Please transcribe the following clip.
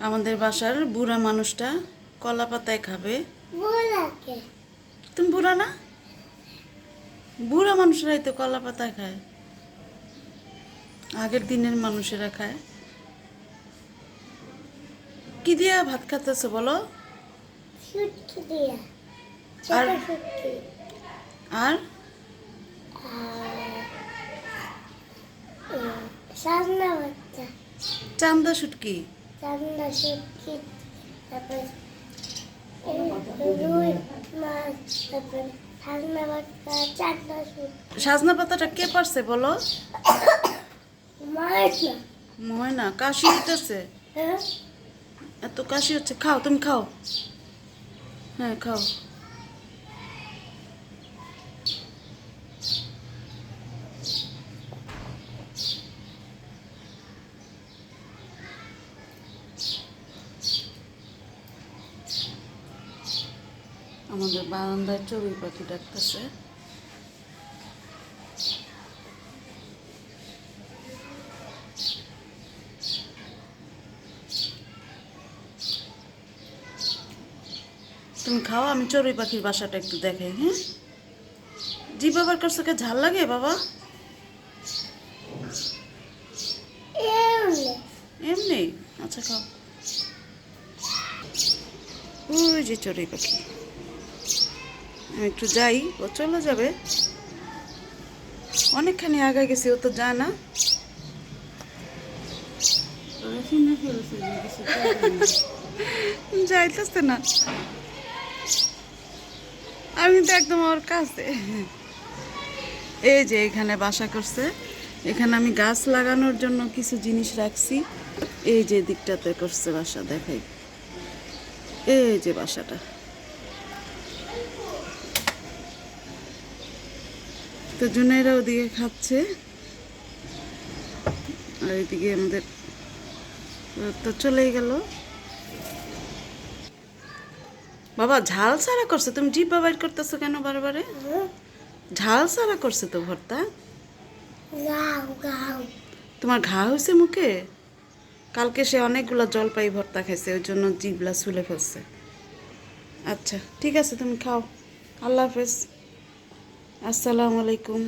আমাদের বাসার বুড়া মানুষটা কলা পাতায় খাবে। তুমি বুড়া না? বুড়া মানুষরাই তো কলা পাতায় খায়। আগের দিনের মানুষেরা খায়। কি দিয়া ভাত খাতেছো বলো? আর- আর? চান্দা শুটকি? চান্দা শুটকি তারপর রুই মাছ তারপর সাজনা চান্দা পাতাটা কে পারছে বলো? ময়না কাশি হইতেছে। হ্যাঁ? এত কাশি হচ্ছে খাও তুমি খাও। হ্যাঁ খাও। আমাদের বারান্দায় চড়ুই পাখি ডাকতেছে। তুমি খাও আমি চড়ুই পাখির বাসাটা একটু দেখাই হ্যাঁ? জি বাবার কাছে ঝাল লাগে বাবা? এমনি। এমনি? আচ্ছা খাও। ওই যে চড়ুই পাখি। আমি একটু যাই, ও চলে যাবে। অনেকখানি আগে গেছি, ও তো যায় না। যাইতেছে না। আমি তো একদম ওর কাছে। এই যে এখানে বাসা করছে। এখানে আমি গাছ লাগানোর জন্য কিছু জিনিস রাখছি। এই যে দিকটাতে করছে বাসা, দেখাই। এই যে বাসাটা। তো জুনাইরা ওদিকে খাচ্ছে। আর এদিকে আমাদের তো চলেই গেল। বাবা ঝাল সারা করছে? তুমি জিব্বা বাইর করতেছো কেন বারবারে? ঝাল সারা করছে তো ভর্তা? তোমার ঘা হয়েছে মুখে? কালকে সে অনেকগুলো জলপাই ভর্তা খাইছে ওই জন্য জিবলা ছুলে ফেলছে। আচ্ছা ঠিক আছে তুমি খাও। আল্লাহ হাফেজ। আসসালামু আলাইকুম।